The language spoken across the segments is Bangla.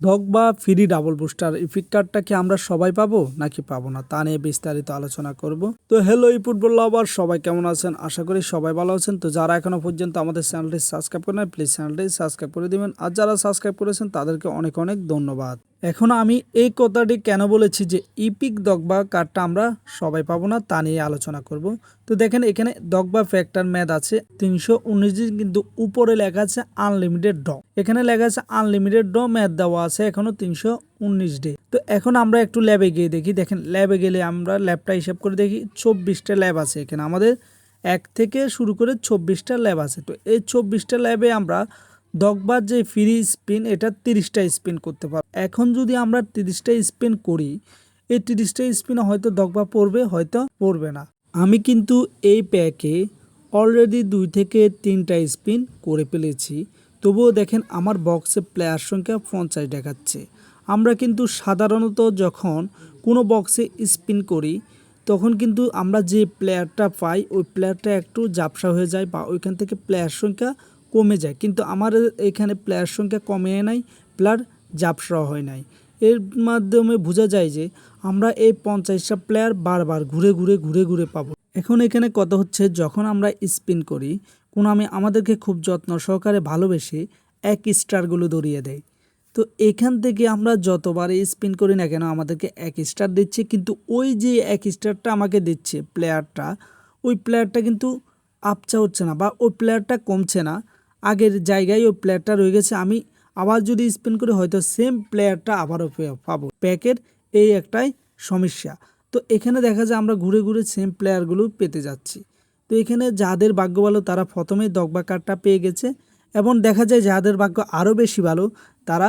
ধক বা ফ্রি ডাবল বুস্টার ইপিক কার্ডটা কি আমরা সবাই পাবো নাকি পাবো না? তা নিয়ে বিস্তারিত আলোচনা করব। তো হ্যালো এই ফুটবল লাভার সবাই কেমন আছেন? আশা করি সবাই ভালো আছেন। তো যারা এখনও পর্যন্ত আমাদের চ্যানেলটি সাবস্ক্রাইব করে নেয় প্লিজ চ্যানেলটি সাবস্ক্রাইব করে দিবেন। আর যারা সাবস্ক্রাইব করেছেন, তাদেরকে অনেক অনেক ধন্যবাদ। এখন আমি এই কথাটি কেন বলেছি যে ইপিক দগবা কার্ডটা আমরা সবাই পাবো না, তা নিয়ে আলোচনা করব। তো দেখেন, এখানে দগবা ফ্যাক্টর ম্যাথ আছে, তিনশো উনিশ কিন্তু উপরে লেখা আছে আনলিমিটেড ড এখানে লেখা আছে আনলিমিটেড ড ম্যাথ দেওয়া আছে এখনও তিনশো উনিশ ডে। তো এখন আমরা একটু ল্যাবে গিয়ে দেখি। দেখেন ল্যাবে গেলে আমরা ল্যাবটা হিসাব করে দেখি, চব্বিশটা ল্যাব আছে এখানে। আমাদের এক থেকে শুরু করে চব্বিশটা ল্যাব আছে। তো এই চব্বিশটা ল্যাবে আমরা দগবার যে ফ্রি স্পিন, এটা তিরিশটা স্পিন করতে পারব। এখন যদি আমরা তিরিশটা স্পিন করি, এই তিরিশটা স্পিন হয়তো দগবা পড়বে, হয়তো পড়বে না। আমি কিন্তু এই প্যাকে অলরেডি দুই থেকে তিনটা স্পিন করে ফেলেছি। তবুও দেখেন আমার বক্সে প্লেয়ার সংখ্যা পঞ্চাশ দেখাচ্ছে। আমরা কিন্তু সাধারণত যখন কোনো বক্সে স্পিন করি, তখন কিন্তু আমরা যে প্লেয়ারটা পাই, ওই প্লেয়ারটা একটু জাপসা হয়ে যায় বা ওইখান থেকে প্লেয়ার সংখ্যা কমে যায়। কিন্তু আমার এখানে প্লেয়ার সংখ্যা কমে নাই প্লেয়ার জাপসা হয় নাই। এর মাধ্যমে বোঝা যায় যে আমরা এই পঞ্চাশটা প্লেয়ার বারবার ঘুরে ঘুরে ঘুরে ঘুরে পাবো। এখন এখানে কত হচ্ছে, যখন আমরা স্পিন করি কোনো আমি আমাদেরকে খুব যত্ন সহকারে ভালোবেসে এক স্টারগুলো দৌড়িয়ে দেয়। তো এখান থেকে আমরা যতবার স্পিন করি না কেন, আমাদেরকে এক স্টার দিচ্ছে। কিন্তু ওই যে এক স্টারটা আমাকে দিচ্ছে প্লেয়ারটা ওই প্লেয়ারটা কিন্তু আপচা হচ্ছে না বা ওই প্লেয়ারটা কমছে না। আগের জায়গায় ওই প্লেয়ারটা রয়ে গেছে। আমি আবার যদি স্পিন করি, হয়তো সেম প্লেয়ারটা আবারও পাবো। প্যাকের এই একটাই সমস্যা। তো এখানে দেখা যায় আমরা ঘুরে ঘুরে সেম প্লেয়ারগুলো পেতে যাচ্ছি। তো এখানে যাদের ভাগ্য ভালো, তারা প্রথমেই দগবা কার্ডটা পেয়ে গেছে। এবং দেখা যায় যাদের ভাগ্য আরও বেশি ভালো, তারা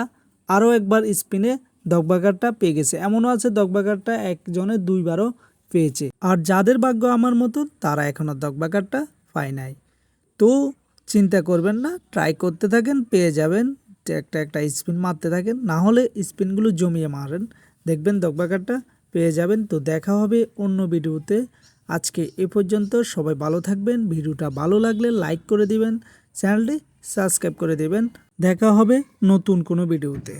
আরও একবার স্পিনে দগবা কার্ডটা পেয়ে গেছে। এমনও আছে দগবা কার্ডটা একজনে দুইবারও পেয়েছে। আর যাদের ভাগ্য আমার মতো, তারা এখনও দগবা কার্ডটা পায় নাই। তো চিন্তা করবেন না ট্রাই করতে থাকেন, পেয়ে যাবেন, একটা একটা স্পিন মারতে থাকেন, না হলে স্পিনগুলো জমিয়ে মারেন। দেখবেন দকবাকারটা পেয়ে যাবেন। তো দেখা হবে অন্য ভিডিওতে। আজকে এ পর্যন্ত, সবাই ভালো থাকবেন। ভিডিওটা ভালো লাগলে লাইক করে দিবেন। চ্যানেলটি সাবস্ক্রাইব করে দেবেন। দেখা হবে নতুন কোনো ভিডিওতে।